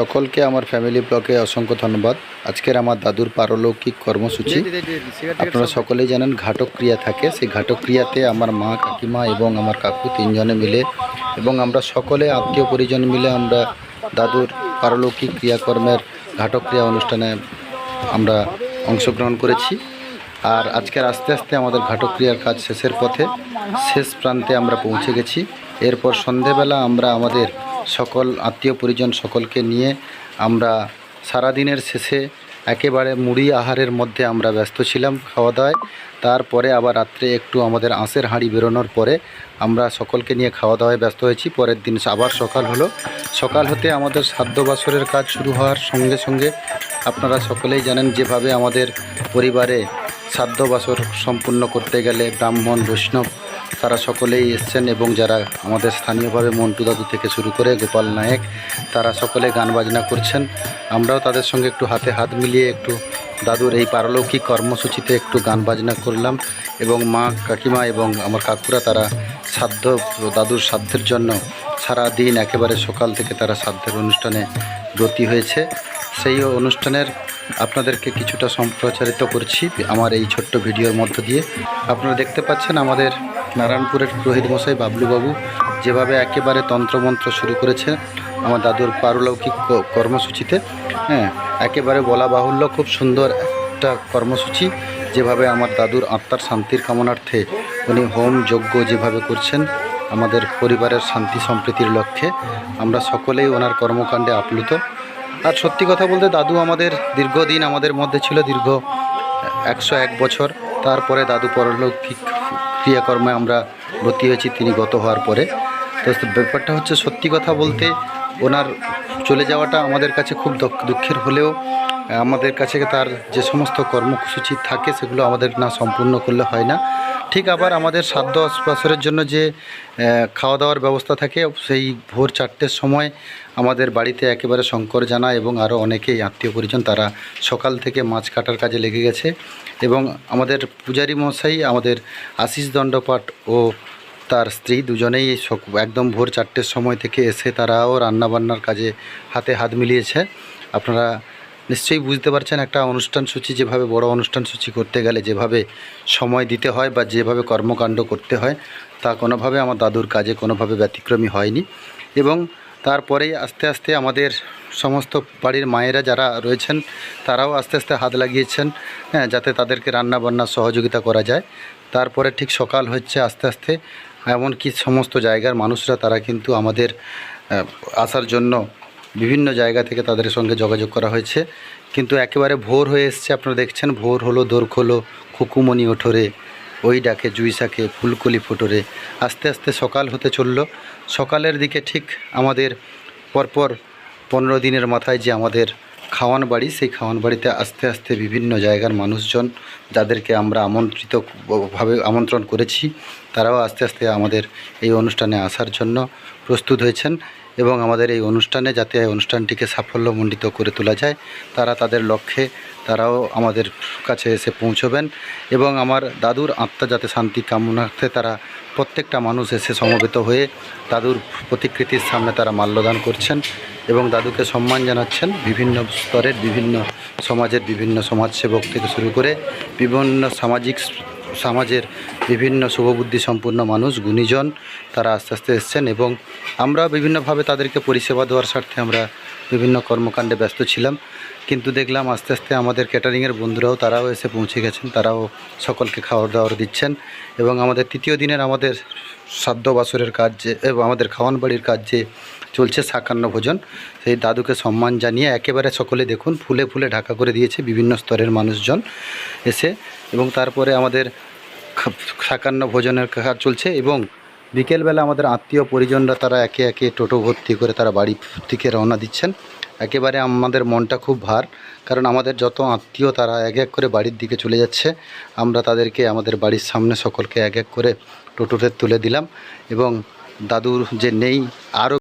সকলকে আমার ফ্যামিলি ব্লকে অসংখ্য ধন্যবাদ। আজকের আমার দাদুর পারলৌকিক কর্মসূচি। আপনারা সকলেই জানেন ঘাটক ক্রিয়া থাকে। সেই ঘাটক ক্রিয়াতে আমার মা কাকিমা এবং আমার কাকু তিনজনে মিলে এবং আমরা সকলে আত্মীয় পরিজন মিলে আমরা দাদুর পারলৌকিক ক্রিয়াকর্মের ঘাটক ক্রিয়া অনুষ্ঠানে আমরা অংশগ্রহণ করেছি। আর আজকের আস্তে আস্তে আমাদের ঘাটক ক্রিয়ার কাজ শেষের পথে শেষ প্রান্তে আমরা পৌঁছে গেছি। এরপর সন্ধেবেলা আমরা আমাদের সকল আত্মীয় পরিজন সকলকে নিয়ে আমরা সারাদিনের শেষে একেবারে মুড়ি আহারের মধ্যে আমরা ব্যস্ত ছিলাম খাওয়া দাওয়ায় তারপরে আবার রাত্রে একটু আমাদের আঁশের হাঁড়ি বেরোনোর পরে আমরা সকলকে নিয়ে খাওয়া দাওয়ায় ব্যস্ত হয়েছি। পরের দিন আবার সকাল হলো। সকাল হতে আমাদের সাধ্য কাজ শুরু হওয়ার সঙ্গে সঙ্গে আপনারা সকলেই জানেন যেভাবে আমাদের পরিবারে সাধ্য সম্পূর্ণ করতে গেলে ব্রাহ্মণ, বৈষ্ণব তারা সকলেই এসছেন এবং যারা আমাদের স্থানীয়ভাবে মন্টু দাদু থেকে শুরু করে গোপাল নায়েক, তারা সকলে গান বাজনা করছেন। আমরাও তাদের সঙ্গে একটু হাতে হাত মিলিয়ে একটু দাদুর এই পারলৌকিক কর্মসূচিতে একটু গান বাজনা করলাম এবং মা কাকিমা এবং আমার কাকুরা তারা সাধ্য, দাদুর সাধ্যের জন্য সারা দিন একেবারে সকাল থেকে তারা সাধ্যের অনুষ্ঠানে ব্রতী হয়েছে। সেই অনুষ্ঠানের আপনাদেরকে কিছুটা সম্প্রচারিত করছি আমার এই ছোট্ট ভিডিওর মধ্য দিয়ে। আপনারা দেখতে পাচ্ছেন আমাদের নারায়ণপুরের পুরোহিত মশাই বাবলুবাবু যেভাবে একেবারে তন্ত্রমন্ত্র শুরু করেছে আমার দাদুর পারলৌকিক কর্মসূচিতে হ্যাঁ একেবারে বলা বাহুল্য খুব সুন্দর একটা কর্মসূচি যেভাবে আমার দাদুর আত্মার শান্তির কামনার্থে উনি হোম যজ্ঞ যেভাবে করছেন, আমাদের পরিবারের শান্তি সম্প্রীতির লক্ষ্যে আমরা সকলেই ওনার কর্মকাণ্ডে আপ্লুত। আর সত্যি কথা বলতে দাদু আমাদের দীর্ঘদিন আমাদের মধ্যে ছিল দীর্ঘ একশো এক বছর, তারপরে দাদু পরলৌকিক ক্রিয়াকর্মে আমরা ভর্তি হয়েছি, তিনি গত হওয়ার পরে। তো ব্যাপারটা হচ্ছে সত্যি কথা বলতে, ওনার চলে যাওয়াটা আমাদের কাছে খুব দুঃখ- দুঃখের হলেও আমাদের কাছে তার যে সমস্ত কর্মসূচি থাকে, সেগুলো আমাদের না সম্পূর্ণ করলে হয় না। ঠিক আবার আমাদের সাধ্য বছরের জন্য যে খাওয়া দাওয়ার ব্যবস্থা থাকে, সেই ভোর চারটের সময় আমাদের বাড়িতে একেবারে শঙ্কর জানা এবং আরও অনেকেই আত্মীয় পরিজন, তারা সকাল থেকে মাছ কাটার কাজে লেগে গেছে এবং আমাদের পূজারী মশাই, আমাদের আশিস দণ্ডপাঠ ও তার স্ত্রী দুজনেই একদম ভোর চারটের সময় থেকে এসে তারাও রান্নাবান্নার কাজে হাতে হাত মিলিয়েছে। আপনারা নিশ্চয়ই বুঝতে পারছেন, একটা অনুষ্ঠান সূচি যেভাবে, বড় অনুষ্ঠান সূচি করতে গেলে যেভাবে সময় দিতে হয় বা যেভাবে কর্মকাণ্ড করতে হয়, তা কোনোভাবে আমার দাদুর কাজে কোনোভাবে ব্যতিক্রমী হয়নি। এবং তারপরেই আস্তে আস্তে আমাদের সমস্ত বাড়ির মায়েরা যারা রয়েছেন, তারাও আস্তে আস্তে হাত লাগিয়েছেন হ্যাঁ যাতে তাদেরকে রান্না বান্নার সহযোগিতা করা যায়। তারপরে ঠিক সকাল হচ্ছে আস্তে আস্তে, এমনকি সমস্ত জায়গার মানুষরা, তারা কিন্তু আমাদের আসার জন্য বিভিন্ন জায়গা থেকে তাদের সঙ্গে যোগাযোগ করা হয়েছে। কিন্তু একেবারে ভোর হয়ে এসছে, আপনারা দেখছেন, ভোর হলো, দোর খোলো খুকুমনি ওঠরে, ওই ডাকে, জুই শাকে, ফুলকলি ফোটরে, আস্তে আস্তে সকাল হতে চলল। সকালের দিকে ঠিক আমাদের পরপর পনেরো দিনের মাথায় যে আমাদের খাওয়ান বাড়ি, সেই খাওয়ান বাড়িতে আস্তে আস্তে বিভিন্ন জায়গার মানুষজন যাদেরকে আমরা আমন্ত্রিত ভাবে আমন্ত্রণ করেছি, তারাও আস্তে আস্তে আমাদের এই অনুষ্ঠানে আসার জন্য প্রস্তুত হয়েছেন। এবং আমাদের এই অনুষ্ঠানে যাতে অনুষ্ঠানটিকে সাফল্যমণ্ডিত করে তোলা যায়, তারা তাদের লক্ষ্যে তারাও আমাদের কাছে এসে পৌঁছবেন এবং আমার দাদুর আত্মা যাতে শান্তি কামনার্থে তারা প্রত্যেকটা মানুষ এসে সমবেত হয়ে দাদুর প্রতিকৃতির সামনে তারা মাল্যদান করছেন এবং দাদুকে সম্মান জানাচ্ছেন বিভিন্ন স্তরের বিভিন্ন সমাজের বিভিন্ন সমাজসেবক থেকে শুরু করে বিভিন্ন সামাজিক সমাজের বিভিন্ন শুভবুদ্ধি সম্পূর্ণ মানুষ, গুণীজন, তারা আস্তে আস্তে এসছেন এবং আমরা বিভিন্নভাবে তাদেরকে পরিষেবা দেওয়ার স্বার্থে আমরা বিভিন্ন কর্মকাণ্ডে ব্যস্ত ছিলাম। কিন্তু দেখলাম আস্তে আস্তে আমাদের ক্যাটারিংয়ের বন্ধুরাও, তারাও এসে পৌঁছে গেছেন, তারাও সকলকে খাওয়ার দাওয়ার দিচ্ছেন এবং আমাদের তৃতীয় দিনের আমাদের সাধ্য বাসরের কাজ যে, এবং আমাদের খাওয়ান বাড়ির কাজ যে চলছে সাকান্ন ভোজন, সেই দাদুকে সম্মান জানিয়ে একেবারে সকলে দেখুন, ফুলে ফুলে ঢাকা করে দিয়েছে বিভিন্ন স্তরের মানুষজন এসে এবং তারপরে আমাদের সাকান্ন ভোজনের কাজ চলছে এবং বিকেলবেলা আমাদের আত্মীয় পরিজনরা তারা একে একে টোটো ভর্তি করে তারা বাড়ি থেকে রওনা দিচ্ছেন। একেবারে আমাদের মনটা খুব ভার, কারণ আমাদের যত আত্মীয় তারা এক এক করে বাড়ির দিকে চলে যাচ্ছে, আমরা তাদেরকে আমাদের বাড়ির সামনে সকলকে এক এক করে টোটোতে তুলে দিলাম এবং দাদুর যে নেই, আরও